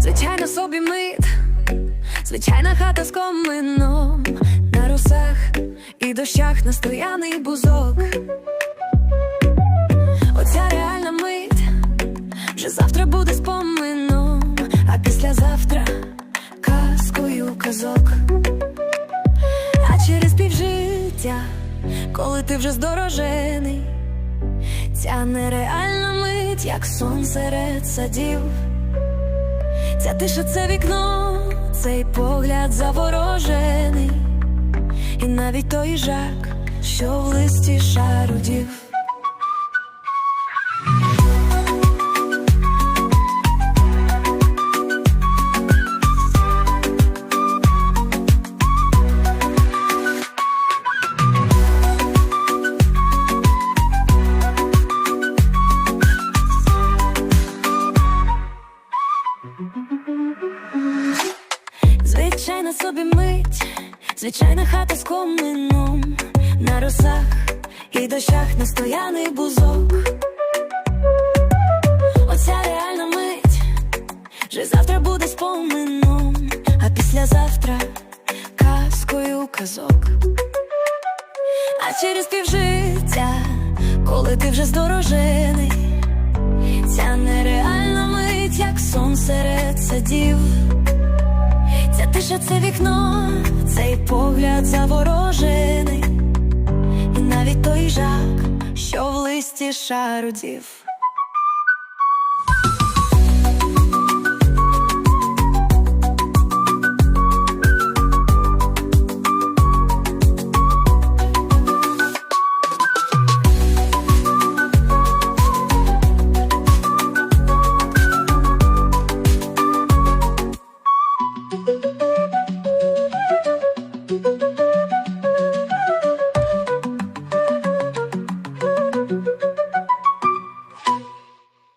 Звичайно собі мит, звичайна хата з комином на росах і дощах настояний бузок. Оця реальна мить вже завтра буде спомином, а післязавтра казкою казок. А через півжиття, коли ти вже здорожений, ця нереальна мить, як сон серед садів. Ця тиша, це вікно, цей погляд заворожений, і навіть той жак, що в листі шарудів. Звичайна собі мить, звичайна хата з комином на росах і дощах настояний бузок. Оця реальна мить вже завтра буде спомином, а післязавтра казкою казок. А через півжиття, коли ти вже здорожений, ця нереальна як сон серед садів. Ця тиша, це вікно, цей погляд заворожений, і навіть той жак, що в листі шарудів.